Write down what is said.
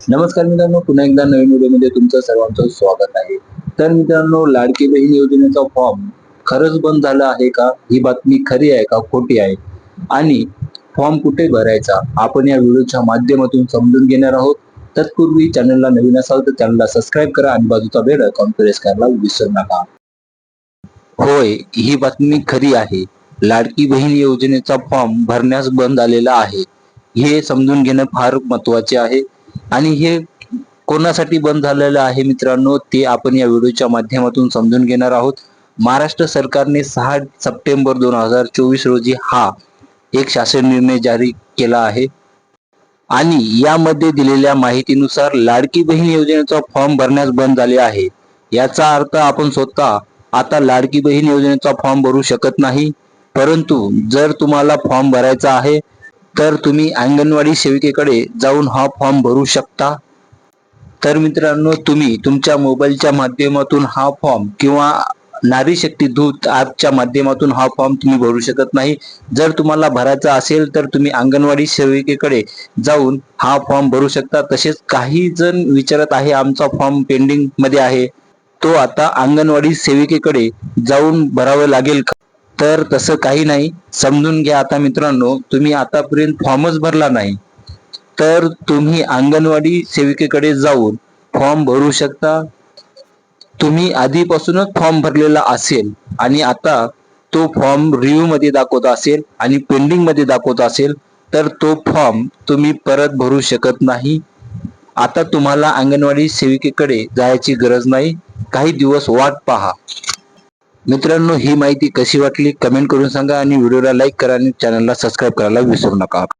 नमस्कार मित्रांनो पुन्हा एकदा नवीन व्हिडिओमध्ये तुमचं सर्वांचं स्वागत आहे. तर मित्रांनो लाडकी बहीण योजनेचा फॉर्म खरंच बंद झाला आहे का? ही बातमी खरी आहे का? खोटी आहे? आणि फॉर्म कुठे भरायचा? आपण या व्हिडिओच्या माध्यमातून समजून घेणार आहोत. तत्पूर्वी चॅनलला नवीन असाल तर चॅनलला सबस्क्राईब करा आणि बाजूचा बेल आयकॉन प्रेस करायला विसरू नका. होय ही बातमी खरी आहे. लाडकी बहीण योजनेचा फॉर्म भरण्यास बंद आलेला आहे. हे समजून घेणं फार महत्त्वाचे आहे. आणि हे कोणासाठी बंद झालेलं आहे मित्रांनो ते आपण या व्हिडिओच्या माध्यमातून समजून घेणार आहोत. महाराष्ट्र सरकारने सहा सप्टेंबर दोन हजार चोवीस रोजी हा एक शासन निर्णय जारी केला आहे. आणि यामध्ये दिलेल्या माहितीनुसार लाडकी बहीण योजनेचा फॉर्म भरण्यास बंद झाले आहे. याचा अर्थ आपण स्वतः आता लाडकी बहीण योजनेचा फॉर्म भरू शकत नाही. परंतु जर तुम्हाला फॉर्म भरायचा आहे तर तुम्ही अंगणवाडी सेविकेकडे जाऊन हा फॉर्म भरू शकता. तर मित्रांनो तुम्ही तुमच्या मोबाईलच्या माध्यमातून हा फॉर्म किंवा नारी शक्ती दूत ॲपच्या माध्यमातून हा फॉर्म तुम्ही भरू शकत नाही. जर तुम्हाला भरायचा असेल तर तुम्ही अंगणवाडी सेविकेकडे जाऊन हा फॉर्म भरू शकता. तसेच काही जण विचारत आहे आमचा फॉर्म पेंडिंगमध्ये आहे. तो आता अंगणवाडी सेविकेकडे जाऊन भरावं लागेल का? तर तसं काही नाही. समजून घ्या आता मित्रांनो तुम्ही आतापर्यंत फॉर्मच भरला नाही. तर तुम्ही अंगणवाडी सेविकेकडे जाऊन फॉर्म भरू शकता. तुम्ही आधीपासूनच फॉर्म भरलेला असेल आणि आता तो फॉर्म रिव्ह्यू मध्ये दाखवत असेल आणि पेंडिंगमध्ये दाखवत असेल तर तो फॉर्म तुम्ही परत भरू शकत नाही. आता तुम्हाला अंगणवाडी सेविकेकडे जायची गरज नाही. काही दिवस वाट पहा. मित्रांनो ही माहिती कशी वाटली? कमेंट करून सांगा आणि व्हिडिओला लाईक करा आणि चॅनलला सबस्क्राईब करायला विसरू नका.